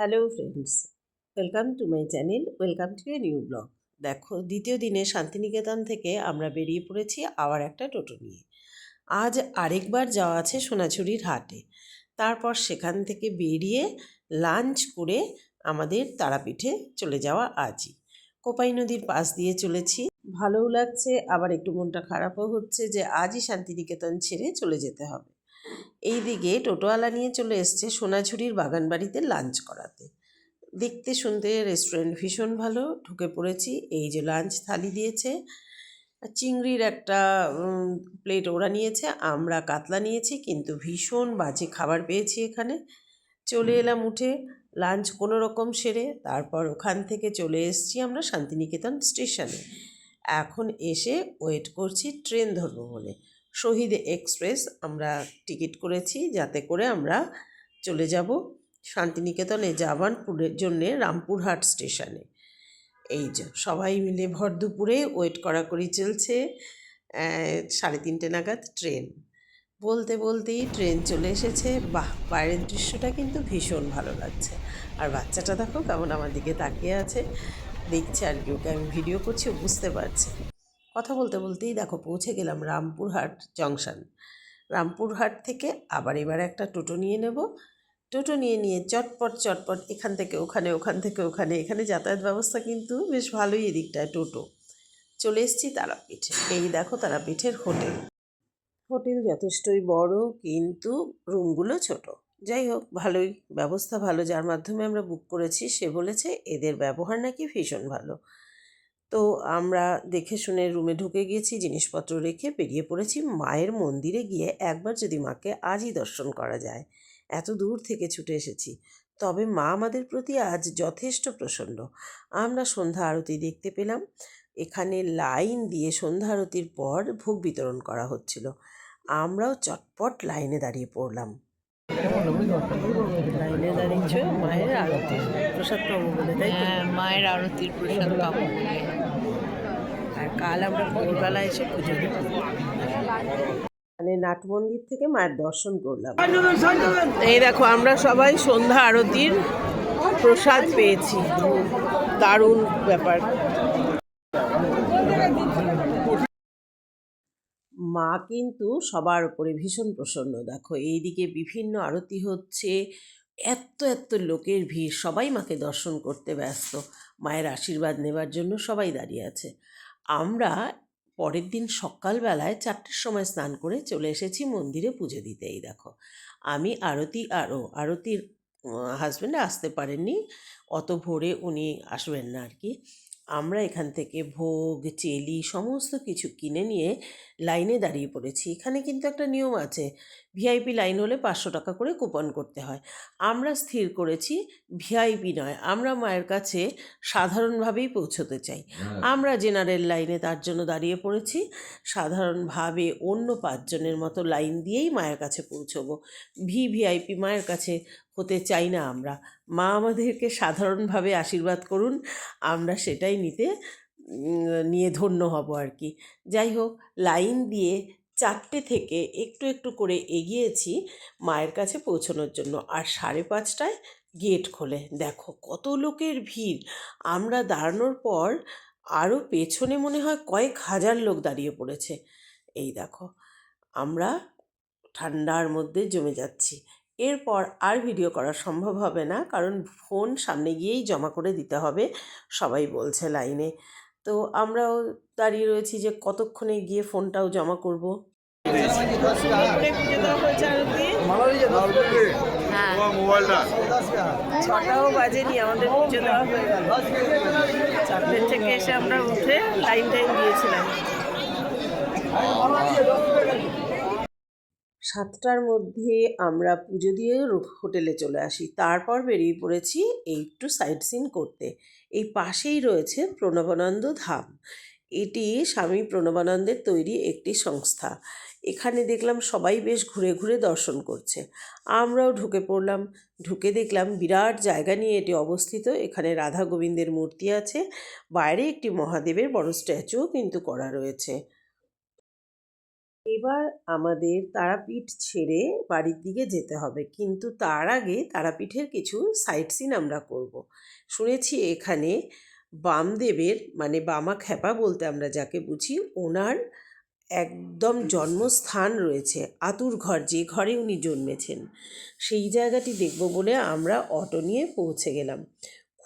Hello friends welcome to my channel welcome to a new blog দেখো, দ্বিতীয় দিনে শান্তিনিকেতন থেকে আমরা বেরিয়ে পড়েছি আবার একটা টোটো নিয়ে। আজ আরেকবার যাওয়া আছে সোনাঝুরির হাটে। তারপর সেখান থেকে বেরিয়ে লাঞ্চ করে আমাদের তারাপীঠে চলে যাওয়া আজই। কোপাই নদীর পাশ দিয়ে চলেছি। ভালোও লাগছে, আবার একটু মনটা খারাপও হচ্ছে যে আজই শান্তিনিকেতন ছেড়ে চলে যেতে হবে। এইদিকে টোটোওয়ালা নিয়ে চলে এসছে সোনাঝুরির বাগানবাড়িতে লাঞ্চ করাতে। দেখতে শুনতে রেস্টুরেন্ট ভীষণ ভালো ঢুকে পড়েছি এই যে লাঞ্চ থালি দিয়েছে চিংড়ির একটা প্লেট ওরা নিয়েছে আমরা কাতলা নিয়েছি কিন্তু ভীষণ বাজে খাবার পেয়েছি এখানে। চলে এলাম উঠে লাঞ্চ কোনো রকম সেরে তারপর ওখান থেকে চলে এসেছি আমরা শান্তিনিকেতন স্টেশনে। এখন এসে ওয়েট করছি ট্রেন ধরবো বলে। শহীদ এক্সপ্রেস আমরা টিকিট করেছি, যাতে করে আমরা চলে যাব শান্তিনিকেতনে যাবানপুরের জন্যে রামপুরহাট স্টেশনে। এই যে, সবাই মিলে ভর দুপুরে ওয়েট করাকরি চলছে সাড়ে তিনটে নাগাদ ট্রেন। বলতে বলতেই ট্রেন চলে এসেছে। বাহ, বাইরের দৃশ্যটা কিন্তু ভীষণ ভালো লাগছে। আর বাচ্চাটা দেখো কেমন আমার দিকে তাকিয়ে আছে। দেখছে আর কি, ওকে আমি ভিডিও করছি, ও বুঝতে পারছে। কথা বলতে বলতেই দেখো পৌঁছে গেলাম রামপুরহাট জংশন। রামপুরহাট থেকে আবার এবার একটা টোটো নিয়ে নেব। টোটো নিয়ে নিয়ে চটপট চটপট এখান থেকে ওখানে, ওখান থেকে ওখানে। এখানে যাতায়াত ব্যবস্থা কিন্তু বেশ ভালোই এদিকটায় টোটো। চলে এসেছি তারাপীঠ। এই দেখো তারাপীঠের হোটেল। হোটেল যথেষ্টই বড়, কিন্তু রুমগুলো ছোট। যাই হোক, ভালোই ব্যবস্থা ভালো। যার মাধ্যমে আমরা বুক করেছি, সে বলেছে এদের ব্যবহার নাকি ভীষণ ভালো। তো আমরা দেখে শুনে রুমে ঢুকে গিয়েছি, জিনিসপত্র রেখে বেরিয়ে পড়েছি। মায়ের মন্দিরে গিয়ে একবার যদি মাকে আজই দর্শন করা যায়। এত দূর থেকে ছুটে এসেছি। তবে মা আমাদের প্রতি আজ যথেষ্ট প্রসন্ন। আমরা সন্ধ্যা আরতি দেখতে পেলাম। এখানে লাইন দিয়ে সন্ধ্যা আরতির পর ভোগ বিতরণ করা হচ্ছিল। আমরাও চটপট লাইনে দাঁড়িয়ে পড়লাম। লাইনে দাঁড়িয়েছ মায়ের আরতি। প্রসাদ পাবো বলে তাই হ্যাঁ মায়ের আরতির প্রসাদ পাবো। আর কাল আমরা ভোরবেলা এসে পুজো দেব। মানে নাট মন্দির থেকে মায়ের দর্শন করলাম। এই দেখো আমরা সবাই সন্ধ্যা আরতির প্রসাদ পেয়েছি। দারুণ ব্যাপার। মা কিন্তু সবার উপরে ভীষণ প্রসন্ন। দেখো, এইদিকে বিভিন্ন আরতি হচ্ছে এত এত লোকের ভিড়। সবাই মাকে দর্শন করতে ব্যস্ত। মায়ের আশীর্বাদ নেবার জন্য সবাই দাঁড়িয়ে আছে। আমরা পরের দিন সকালবেলায় চারটের সময় স্নান করে চলে এসেছি মন্দিরে পুজো দিতে এই দেখো। আমি, আরতি আরও আরতির হাজব্যান্ড আসতে পারেননি। অত ভোরে উনি আসবেন না আর কি। আমরা এখান থেকে ভোগ, চেলি, সমস্ত কিছু কিনে নিয়ে লাইনে দাঁড়িয়ে পড়েছি। এখানে কিন্তু একটা নিয়ম আছে ভিআইপি লাইন হলে পাঁচশো টাকা করে কুপন করতে হয়। আমরা স্থির করেছি ভিআইপি নয় আমরা মায়ের কাছে সাধারণভাবেই পৌঁছতে চাই। আমরা জেনারেল লাইনে তার জন্য দাঁড়িয়ে পড়েছি। সাধারণভাবে অন্য পাঁচজনের মতো লাইন দিয়েই মায়ের কাছে পৌঁছবো। ভি ভিআইপি মায়ের কাছে হতে চাই না আমরা। মা আমাদেরকে সাধারণভাবে আশীর্বাদ করুন আমরা সেটাই নিতে নিয়ে ধন্য হব আর কি। যাই হোক লাইন দিয়ে চারটে থেকে একটু একটু করে এগিয়েছি মায়ের কাছে পৌঁছানোর জন্য। আর সাড়ে পাঁচটায় গেট খোলে। দেখো কত লোকের ভিড়। আমরা দাঁড়ানোর পর আরও পেছনে মনে হয় কয়েক হাজার লোক দাঁড়িয়ে পড়েছে। এই দেখো, আমরা ঠান্ডার মধ্যে জমে যাচ্ছি। এরপর আর ভিডিও করা সম্ভব হবে না, কারণ ফোন সামনে গিয়েই জমা করে দিতে হবে। সবাই বলছে লাইনে। তো আমরাও দাঁড়িয়ে রয়েছি যে কতক্ষণে গিয়ে ফোনটাও জমা করব। হ্যাঁ। ছটাও বাজেনি আমাদের পুজো দেওয়া হয়ে গেল। চারটের থেকে এসে আমরা উঠে লাইন টাইম দিয়েছিলাম। সাতটার মধ্যে আমরা পুজো দিয়ে হোটেলে চলে আসি। তারপর বেরিয়ে পড়েছি একটু সাইট সিন করতে। এই পাশেই রয়েছে প্রণবানন্দ ধাম। এটি স্বামী প্রণবানন্দের তৈরি একটি সংস্থা। এখানে দেখলাম সবাই বেশ ঘুরে ঘুরে দর্শন করছে। আমরাও ঢুকে পড়লাম। ঢুকে দেখলাম বিরাট জায়গা নিয়ে এটি অবস্থিত। এখানে রাধা গোবিন্দের মূর্তি আছে। বাইরে একটি মহাদেবের বড় স্ট্যাচুও কিন্তু করা রয়েছে। এবার আমাদের তারাপীঠ ছেড়ে বাড়ির দিকে যেতে হবে। কিন্তু তার আগে তারাপীঠের কিছু সাইট সিন আমরা করব। শুনেছি এখানে বামদেবের মানে বামা খ্যাপা বলতে আমরা যাকে বুঝি, ওনার একদম জন্মস্থান রয়েছে, আতুর ঘর, যে ঘরে উনি জন্মেছেন। সেই জায়গাটি দেখব বলে আমরা অটো নিয়ে পৌঁছে গেলাম।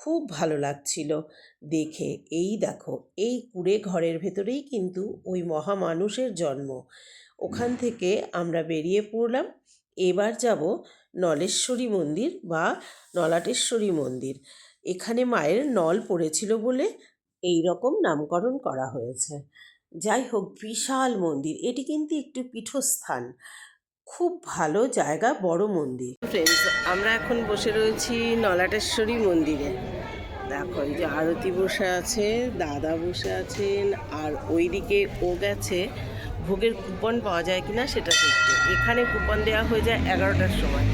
খুব ভালো লাগছিল। দেখে এই দেখো, এই কুড়ে ঘরের ভেতরেই কিন্তু ওই মহামানুষের জন্ম। ওখান থেকে আমরা বেরিয়ে পড়লাম, এবার যাব নলেশ্বরী মন্দির বা নলাটেশ্বরী মন্দির। এখানে মায়ের নল পড়েছিল বলে এই রকম নামকরণ করা হয়েছে। যাই হোক, বিশাল মন্দির, এটি কিন্তু একটু পীঠস্থান। খুব ভালো জায়গা, বড় মন্দির। ফ্রেন্ডস আমরা এখন বসে রয়েছি নলাটেশ্বরী মন্দিরে। দেখো এই যে আরতি বসে আছে, দাদা বসে আছেন, আর ওইদিকে ও গেছে, ভোগের কুপন পাওয়া যায় কিনা সেটা দেখতে। এখানে কুপন দেওয়া হয়ে যায় এগারোটার সময়।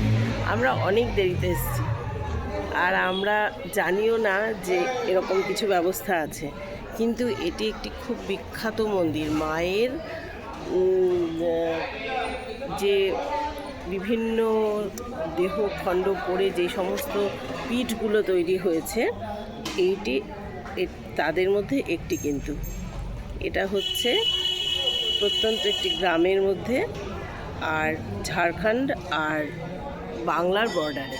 আমরা অনেক দেরিতে এসেছি। আর আমরা জানিও না যে এরকম কিছু ব্যবস্থা আছে। কিন্তু এটি একটি খুব বিখ্যাত মন্দির। মায়ের যে বিভিন্ন দেহ খণ্ড পড়ে যে সমস্ত পিঠগুলো তৈরি হয়েছে, এইটি তাদের মধ্যে একটি কিন্তু। এটা হচ্ছে প্রত্যন্ত একটি গ্রামের মধ্যে আর ঝাড়খণ্ড আর বাংলার বর্ডারে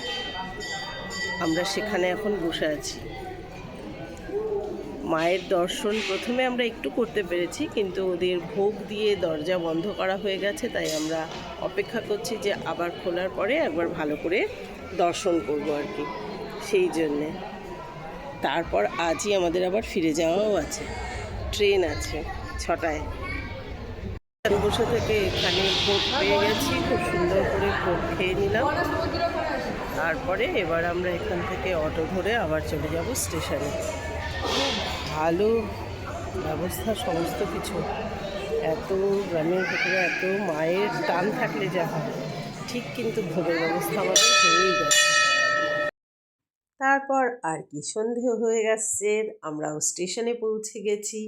আমরা সেখানে এখন বসে আছি। মায়ের দর্শন প্রথমে আমরা একটু করতে পেরেছি, কিন্তু ওদের ভোগ দিয়ে দরজা বন্ধ করা হয়ে গেছে, তাই আমরা অপেক্ষা করছি যে আবার খোলার পরে একবার ভালো করে দর্শন করব আর কি, সেই জন্যে। তারপর আজই আমাদের আবার ফিরে যাওয়াও আছে, ট্রেন আছে ছটায়। বসে থেকে এখানে ভোগ পেয়ে গেছি, খুব সুন্দর করে ভোগ খেয়ে নিলাম। তারপরে এবার আমরা এখান থেকে অটো ধরে আবার চলে যাব স্টেশনে। ভালো ব্যবস্থা, সমস্ত কিছু। এত গ্রামের ভেতরে এত মায়ের টান থাকলে যা হয়, ঠিক কিন্তু ভোগের ব্যবস্থা আমাদের হয়েই গেছে। তারপর আর কি সন্ধে হয়ে গেছে, আমরাও স্টেশনে পৌঁছে গেছি।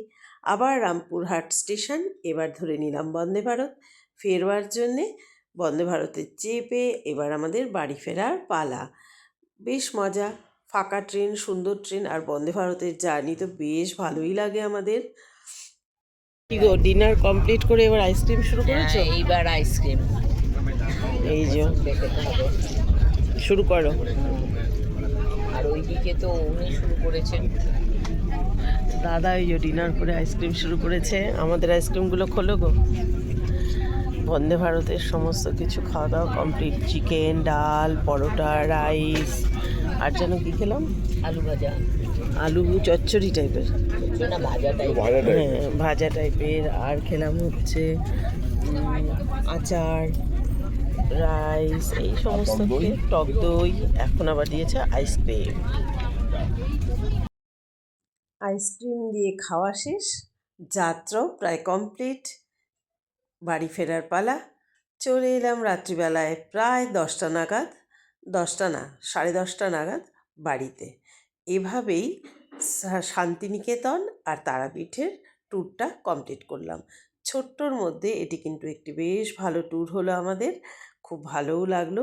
আবার রামপুরহাট স্টেশন, এবার ধরে নিলাম বন্দে ভারত। ফেরবার জন্যে বন্দে ভারতে চেপে এবার আমাদের বাড়ি ফেরার পালা। বেশ মজা। ফাঁকা ট্রেন সুন্দর ট্রেন আর বন্দে ভারতের জার্নি তো বেশ ভালোই লাগে আমাদের। গো ডিনার কমপ্লিট করে এবার আইসক্রিম শুরু করেছ? হ্যাঁ, এইবার আইসক্রিম এই যে। শুরু করো। আর ওইদিকে তো উনি শুরু করেছেন। দাদা এই যে ডিনার করে আইসক্রিম শুরু করেছে। আমাদের আইসক্রিমগুলো খোলো গো। বন্দে ভারতের সমস্ত কিছু খাওয়া দাওয়া কমপ্লিট চিকেন ডাল পরোটা রাইস আর যেন কি খেলাম? আলু ভাজা। আলু চচ্চড়ি টাইপের। হ্যাঁ ভাজা টাইপের। আর খেলাম হচ্ছে আচার রাইস এই সমস্ত টক দই? এখন আবার দিয়েছে আইসক্রিম। আইসক্রিম দিয়ে খাওয়া শেষ। যাত্রাও প্রায় কমপ্লিট। বাড়ি ফেরার পালা। চলে এলাম রাত্রিবেলায় প্রায় দশটা নাগাদ। দশটা না, সাড়ে দশটা নাগাদ বাড়িতে। এভাবেই শান্তিনিকেতন আর তারাপীঠের ট্যুরটা কমপ্লিট করলাম। ছোট্টর মধ্যে এটি কিন্তু একটি বেশ ভালো ট্যুর হলো আমাদের। খুব ভালোও লাগল।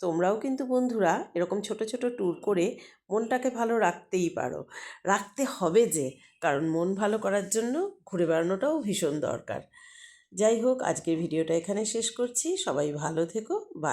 তোমরাও কিন্তু বন্ধুরা এরকম ছোট ছোট ট্যুর করে মনটাকে ভালো রাখতেই পারো। রাখতে হবে যে, কারণ মন ভালো করার জন্য ঘুরে বেড়ানোটাও ভীষণ দরকার। যাই হোক, আজকের ভিডিওটা এখানে শেষ করছি। সবাই ভালো থেকো বাই